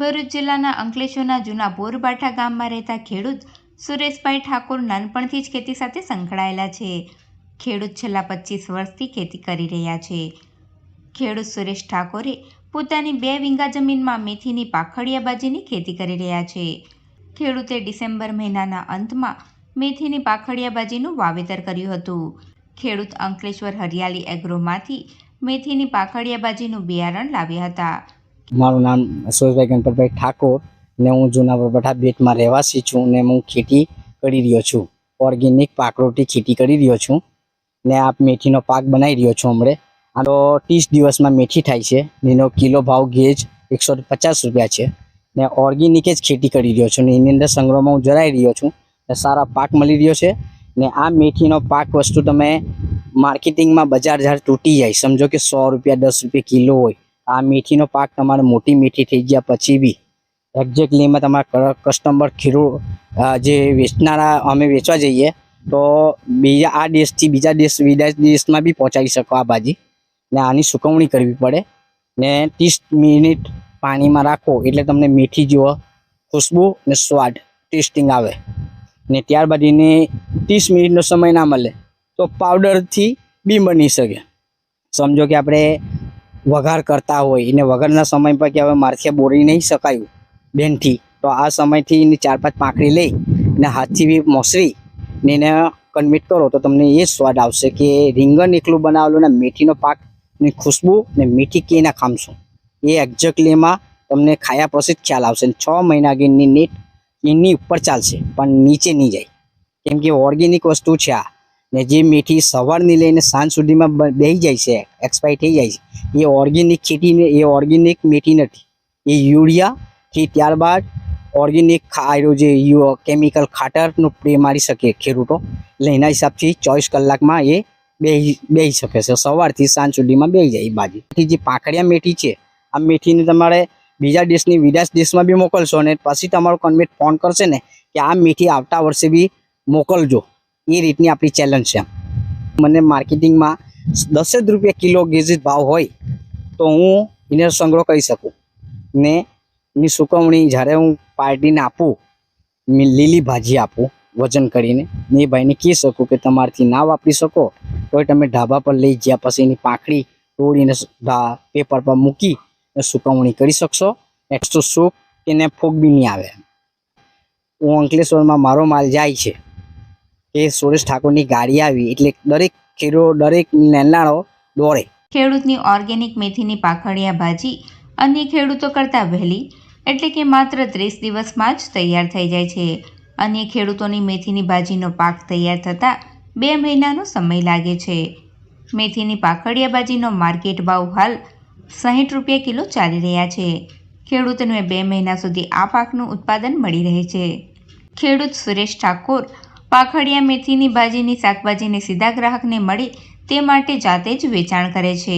ભરૂચ જિલ્લાના અંકલેશ્વરના જૂના બોરબાઠા ગામમાં રહેતા ખેડૂત સુરેશભાઈ ઠાકોર નાનપણથી જ ખેતી સાથે સંકળાયેલા છે. ખેડૂત છેલ્લા પચીસ વર્ષથી ખેતી કરી રહ્યા છે. ખેડૂત સુરેશ ઠાકોરે પોતાની બે વીંગા જમીનમાં મેથીની પાખડિયા બાજીની ખેતી કરી રહ્યા છે. ખેડૂતે ડિસેમ્બર મહિનાના અંતમાં મેથીની પાખડિયા ભાજીનું વાવેતર કર્યું હતું. ખેડૂત અંકલેશ્વર હરિયાળી એગ્રોમાંથી મેથીની પાખડિયા બાજીનું બિયારણ લાવ્યા હતા. મારું નામ સુરેશભાઈ ગણપતભાઈ ઠાકોર ને હું જૂના બરબઠા બેટમાં રહેવાસી છું ને હું ખેતી કરી રહ્યો છું. ઓર્ગેનિક પાકરોટી ખેતી કરી રહ્યો છું ને આ મેથીનો પાક બનાવી રહ્યો છું હમણે. આ તો ત્રીસ દિવસમાં મેથી થાય છે એનો કિલો ભાવ ગેજ એકસો પચાસ રૂપિયા છે ને ઓર્ગેનિક જ ખેતી કરી રહ્યો છું ને એની અંદર સંગ્રહમાં હું જરાઈ રહ્યો છું ને સારા પાક મળી રહ્યો છે ને આ મેથીનો પાક વસ્તુ તમે માર્કેટિંગમાં બજાર જ્યારે તૂટી જાય. સમજો કે સો રૂપિયા, દસ રૂપિયા કિલો હોય. આ મીઠીનો પાક તમારે મોટી મીઠી થઈ ગયા પછી બી. એક્ઝેક્ટલીમાં તમારા કસ્ટમર ખીરું જે વેચનારા અમે વેચવા જઈએ, તો બીજા આ દેશથી બીજા દેશ વિદેશ દેશમાં બી પહોંચાડી શકો આ ભાજી ને આની સુકવણી કરવી પડે. ને ત્રીસ મિનિટ પાણીમાં રાખો એટલે તમને મીઠી જેવો ખુશ્બુ ને સ્વાદ ટેસ્ટિંગ આવે. ને ત્યારબાદ એને ત્રીસ મિનિટનો સમય ના મળે, તો પાવડરથી બી બની શકે. સમજો કે આપણે વઘાર કરતા હોય એને વઘારના સમય પર કે હવે મારથી બોરી નહીં શકાયું બેનથી. તો આ સમયથી એની ચાર પાંચ પાંખડી લઈ અને હાથથી બી મોસરી ને એને કન્વિટ કરો તો તમને એ સ્વાદ આવશે કે રીંગણ એકલું બનાવેલું ને મેથીનો પાકની ખુશ્બુ ને મીઠી કેના ખામશું એ એક્ઝેક્ટલીમાં તમને ખાયા પછી ખ્યાલ આવશે છ મહિના ગીરની નીટ એની ઉપર ચાલશે પણ નીચે નહીં જાય. કેમ કે ઓર્ગેનિક વસ્તુ છે આ. ને જે મેથી સવારની લઈને સાંજ સુધીમાં બ- બેહી જાય છે એક્સપાયર થઈ જાય છે, એ ઓર્ગેનિક ખેતીને એ ઓર્ગેનિક મેથી નથી. એ યુરિયાથી ત્યારબાદ ઓર્ગેનિક ખાયરો જે કેમિકલ ખાતરનો પ્રે મારી શકે ખેડૂતો. એટલે એના હિસાબથી ચોવીસ કલાકમાં એ બેહી બેહી શકે છે. સવારથી સાંજ સુધીમાં બેહી જાય એ બાજુ. જે પાંખડિયા મેથી છે, આ મેથીને તમારે બીજા દેશની વિદેશ દેશમાં બી મોકલશો અને પછી તમારો કન્વેટ ફોન કરશે ને કે આ મેથી આવતા વર્ષે બી મોકલજો. એ રીતની આપણી ચેલેન્જ છે મને માર્કેટિંગમાં દસ જ રૂપિયા કિલો ગેજિત ભાવ હોય તો હું એને સંગ્રહ કરી શકું. ને એની સુકવણી જ્યારે હું પાર્ટીને આપું લીલી ભાજી આપું, વજન કરીને, ને એ ભાઈને કહી શકું કે તમારાથી ના વાપરી શકો તો તમે ઢાબા પર લઈ ગયા પછી એની પાંખડી તોડીને પેપર પર મૂકી સુકવણી કરી શકશો. એક્સ્ટ્રો સૂક એને ફૂગ બી નહીં આવે. હું અંકલેશ્વરમાં મારો માલ જાય છે. એ સુરેશ ઠાકોરની ગાડી આવી એટલે દરેક ખેડૂ દરેક નેનાળો દોડે. ખેડૂતની ઓર્ગેનિક મેથીની પાખડિયા ભાજી અન્ય ખેડૂતો કરતાં વહેલી એટલે કે માત્ર ત્રીસ દિવસમાં જ તૈયાર થઈ જાય છે. અન્ય ખેડૂતોની મેથીની ભાજીનો પાક તૈયાર થતાં બે મહિનાનો સમય લાગે છે. મેથીની પાખડિયા ભાજીનો માર્કેટ ભાવ હાલ સાહીઠ રૂપિયા કિલો ચાલી રહ્યા છે. ખેડૂતોને બે મહિના સુધી આ પાકનું ઉત્પાદન મળી રહે છે. ખેડૂત સુરેશ ઠાકોર પાખડિયા મેથીની ભાજીની શાકભાજીને સીધા ગ્રાહકને મળે તે માટે જાતે જ વેચાણ કરે છે.